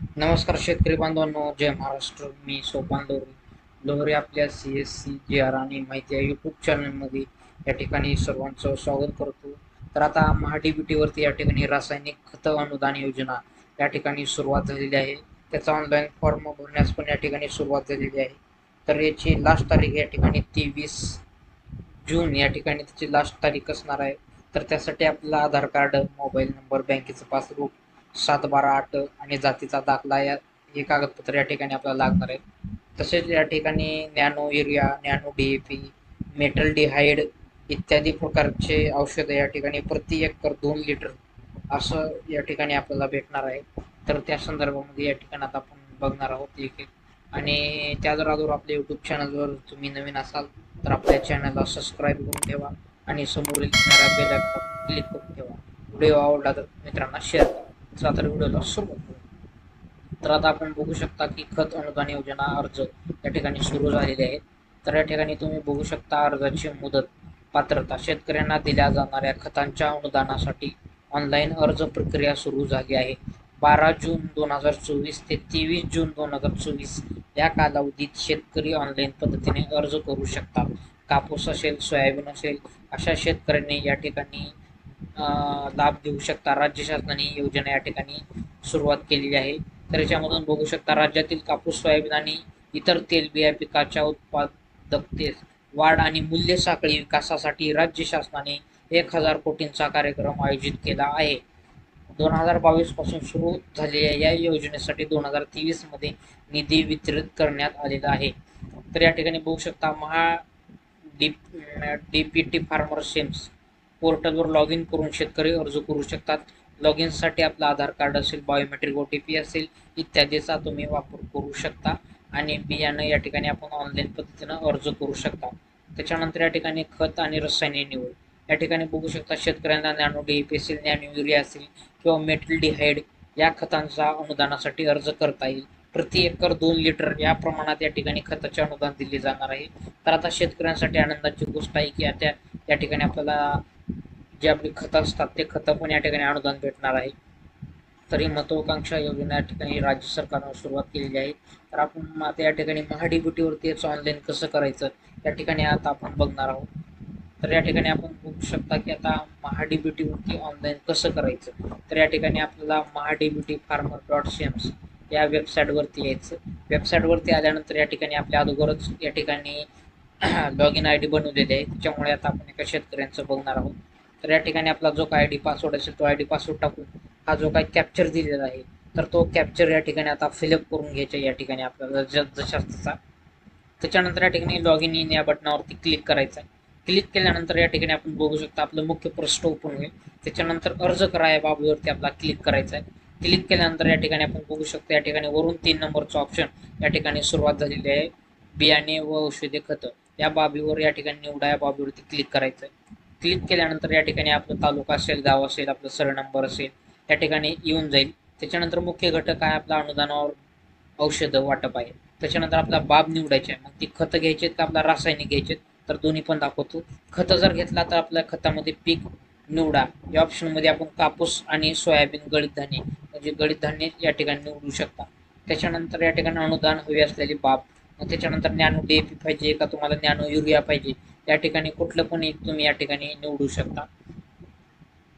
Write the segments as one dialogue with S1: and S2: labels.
S1: नमस्कार शेतकरी बांधवांनो जय महाराष्ट्र. मी सोपान लोहरी लोहरी आपल्या C S C G R आणि माहिती या यूट्यूब चॅनलमध्ये या ठिकाणी सर्वांचं स्वागत करतो. तर आता महाडीबीटीवरती या ठिकाणी रासायनिक खत अनुदान योजना या ठिकाणी सुरुवात झालेली आहे. त्याचा ऑनलाईन फॉर्म भरण्यास पण या ठिकाणी सुरुवात झालेली आहे. तर याची लास्ट तारीख या ठिकाणी तेवीस जून या ठिकाणी त्याची लास्ट तारीख असणार आहे. तर त्यासाठी आपला आधार कार्ड मोबाईल नंबर बँकेचं पासबुक सात बारा आठ आणि जातीचा दाखला या हे कागदपत्र या ठिकाणी आपल्याला लागणार आहे तसेच या ठिकाणी nano urea nano D A P metaldehyde इत्यादी प्रकारचे औषधं या ठिकाणी प्रति एकर दोन लिटर असं या ठिकाणी आपल्याला भेटणार आहे. तर त्या संदर्भामध्ये या ठिकाणी आता आपण बघणार आहोत एक एक आणि त्याचबरोबर आपल्या यूट्यूब चॅनलवर तुम्ही नवीन असाल तर आपल्या चॅनलला सबस्क्राईब करून ठेवा आणि समोरील बेल क्लिक करून ठेवा. व्हिडिओ आवडला तर मित्रांना शेअर करा. तर व्हिडिओला सुरुवात करू तर आता आपण बघू शकता की खत अनुदान योजना अर्ज या ठिकाणी सुरू झालेले आहेत. तर या ठिकाणी तुम्ही बघू शकता अर्जाची मुदत पात्रता शेतकऱ्यांना दिल्या जाणाऱ्या खतांच्या अनुदानासाठी ऑनलाईन अर्ज प्रक्रिया सुरू झाली आहे. बारा जून दोन हजार चोवीस ते तेवीस जून दोन हजार चोवीस या कालावधीत शेतकरी ऑनलाईन पद्धतीने अर्ज करू शकतात. कापूस असेल सोयाबीन असेल अशा शेतकऱ्यांनी या ठिकाणी लाभ देऊ शकता. राज्य शासनाने ही योजना या ठिकाणी सुरुवात केलेली आहे. तर याच्यामधून बघू शकता राज्यातील कापूस सोयाबीन आणि इतर तेलबिया पिकाच्या उत्पादकतेस वाढ आणि मूल्य साखळी विकासासाठी राज्य शासनाने एक हजार कोटींचा कार्यक्रम आयोजित केला आहे. दोन हजार बावीसपासून सुरू झालेल्या या योजनेसाठी दोन हजार तेवीसमध्ये निधी वितरित करण्यात आलेला आहे. तर या ठिकाणी बघू शकता Maha D D P T farmer schemes पोर्टलवर लॉग इन करून शेतकरी अर्ज करू शकतात. लॉग इनसाठी आपलं आधार कार्ड असेल बायोमेट्रिक ओ टी पी असेल इत्यादीचा तुम्ही वापर करू शकता. आणि बियाणं या ठिकाणी आपण ऑनलाईन पद्धतीनं अर्ज करू शकता. त्याच्यानंतर या ठिकाणी खत आणि रसायने निवड. या ठिकाणी बघू शकता शेतकऱ्यांना नॅनो डी पी असेल नॅनो युरिया असेल किंवा मेटल डिहाइड या खतांचा अनुदानासाठी अर्ज करता येईल. प्रति एकर दोन लिटर या प्रमाणात या ठिकाणी खताचे अनुदान दिले जाणार आहे. तर आता शेतकऱ्यांसाठी आनंदाची गोष्ट आहे की आता या ठिकाणी आपल्याला जे आपली खतं असतात ते खतं पण या ठिकाणी अनुदान भेटणार आहे. तरी महत्वाकांक्षा योजना या ठिकाणी राज्य सरकारनं सुरुवात केलेली आहे. तर आपण आता या ठिकाणी महाडीबीटीवरती याचं ऑनलाईन कसं करायचं या ठिकाणी आता आपण बघणार आहोत. तर या ठिकाणी आपण बघू शकता की आता महाडीबीटीवरती ऑनलाईन कसं करायचं? तर या ठिकाणी आपल्याला महाडीबीटी फार्मर डॉट सेम्स या वेबसाईटवरती यायचं. वेबसाईटवरती आल्यानंतर या ठिकाणी आपल्या अगोदरच या ठिकाणी लॉग इन आय डी बनवलेली आहे. त्याच्यामुळे आता आपण एका शेतकऱ्यांचं बघणार आहोत. तर या ठिकाणी आपला जो काय आय डी पासवर्ड असेल तो आय डी पासवर्ड टाकून हा जो काय कॅप्चर दिलेला आहे तर तो कॅप्चर या ठिकाणी आता फिलअप करून घ्यायचा या ठिकाणी आपल्याला ज जशा तसा. त्याच्यानंतर या ठिकाणी लॉग इन इन या बटनावरती क्लिक करायचं आहे. क्लिक केल्यानंतर या ठिकाणी आपण बघू शकता आपलं मुख्य पृष्ठ ओपन होईल. त्याच्यानंतर अर्ज करा या बाबीवरती आपला क्लिक करायचा आहे. क्लिक केल्यानंतर या ठिकाणी आपण बघू शकतो या ठिकाणी वरून तीन नंबरचं ऑप्शन या ठिकाणी सुरुवात झालेली आहे. बियाणे व औषधे खतं. या बाबीवर या ठिकाणी निवडा या बाबीवरती क्लिक करायचं आहे. क्लिक केल्यानंतर या ठिकाणी आपलं तालुका असेल गाव असेल आपलं सर नंबर असेल या ठिकाणी येऊन जाईल. त्याच्यानंतर मुख्य घटक आहे आपला अनुदानावर औषधं वाटप आहे. त्याच्यानंतर आपला बाब निवडायचे आहे. मग ती खतं घ्यायची आहेत का? आपला रासायनिक घ्यायचे तर दोन्ही पण दाखवतो. खतं जर घेतला तर आपल्या खतामध्ये पीक निवडा. या ऑप्शनमध्ये आपण कापूस आणि सोयाबीन गळीत धान्य म्हणजे गळीत धान्य या ठिकाणी निवडू शकता. त्याच्यानंतर या ठिकाणी अनुदान हवी असलेली बाब. मग त्याच्यानंतर नॅनो डी पी पाहिजे का? तुम्हाला नॅनो युरिया पाहिजे. या ठिकाणी कुठलं पण एक तुम्ही या ठिकाणी निवडू शकता.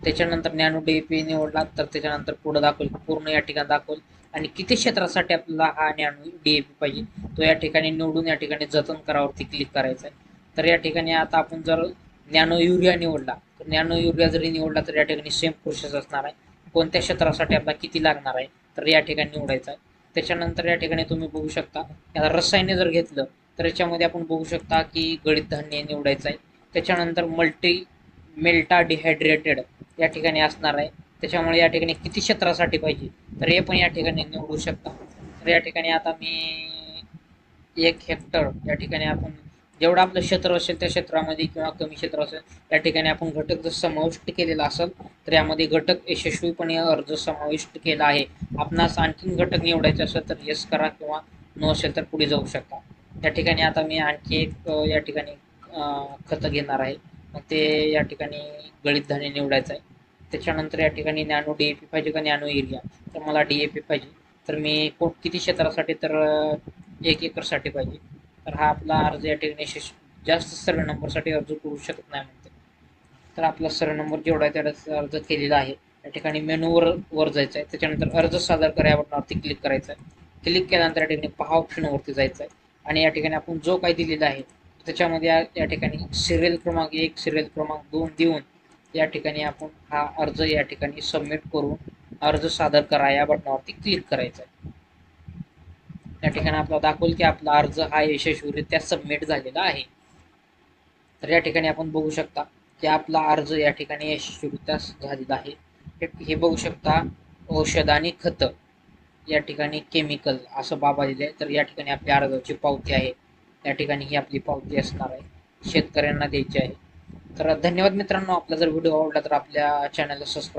S1: त्याच्यानंतर नॅनो डी पी निवडला तर त्याच्यानंतर पुढं दाखवेल पूर्ण या ठिकाणी दाखवेल आणि किती क्षेत्रासाठी आपल्याला हा नॅनो डी ए पी पाहिजे तो या ठिकाणी निवडून या ठिकाणी जतन करावरती क्लिक करायचं आहे. तर या ठिकाणी आता आपण जर नॅनो युरिया निवडला तर नॅनो युरिया जरी निवडला तर या ठिकाणी सेम प्रोसेस असणार आहे. कोणत्या क्षेत्रासाठी आपला किती लागणार आहे तर या ठिकाणी निवडायचं आहे. त्याच्यानंतर या ठिकाणी तुम्ही बघू शकता रसायने जर घेतलं तर याच्यामध्ये आपण बघू शकता की गळीत धान्य निवडायचं आहे. त्याच्यानंतर मल्टी मेल्टा डिहायड्रेटेड या ठिकाणी असणार आहे. त्याच्यामुळे या ठिकाणी किती क्षेत्रासाठी पाहिजे? तर हे पण या ठिकाणी निवडू शकता. तर या ठिकाणी आता मी एक हेक्टर या ठिकाणी आपण जेवढं आपलं क्षेत्र असेल त्या क्षेत्रामध्ये किंवा कमी क्षेत्र असेल त्या ठिकाणी आपण घटक जर समाविष्ट केलेला असेल तर यामध्ये घटक यशस्वीपणे अर्ज समाविष्ट केला आहे. आपणास आणखीन घटक निवडायचे असेल तर येस करा किंवा नो असेल तर पुढे जाऊ शकता. या ठिकाणी आता मी आणखी एक या ठिकाणी खतं घेणार आहे. मग ते या ठिकाणी गळीत धान्य निवडायचं आहे. त्याच्यानंतर या ठिकाणी नॅनो डी ए पी पाहिजे का नॅनो युरिया? तर मला डी ए पी पाहिजे. तर मी कोण किती क्षेत्रासाठी? तर एक एकरसाठी पाहिजे. तर हा आपला अर्ज या ठिकाणी शिश- जास्त सर्व नंबरसाठी अर्ज करू शकत नाही म्हणते. तर आपला सर्व नंबर जेवढा आहे तेवढा अर्ज केलेला आहे. या ठिकाणी मेनूवर वर जायचं आहे. त्याच्यानंतर अर्ज सादर करा या बटनावरती क्लिक करायचं आहे. क्लिक केल्यानंतर या ठिकाणी पहा ऑप्शनवरती जायचं आहे. आणि या ठिकाणी आपण जो काही दिलेला आहे त्याच्यामध्ये या ठिकाणी सिरियल क्रमांक एक सिरियल क्रमांक दोन देऊन या ठिकाणी आपण हा अर्ज या ठिकाणी सबमिट करून अर्ज सादर करा या बटनावरती क्लिक करायचा आहे. या ठिकाणी आपला दाखवल की आपला अर्ज हा यशस्वीरित्या सबमिट झालेला आहे. तर या ठिकाणी आपण बघू शकता की आपला अर्ज या ठिकाणी यशस्वीरित्या झालेला आहे. हे- बघू शकता औषध आणि खतं. या ठिकाणी केमिकल असं बाबा दिले आहे तर या ठिकाणी आपल्या अर्जाची पावती आहे. या ठिकाणी ही आपली पावती असणार आहे. शेतकऱ्यांना द्यायची आहे. तर धन्यवाद मित्रांनो. आपला जर व्हिडिओ आवडला तर आपल्या चॅनलला सबस्क्राईब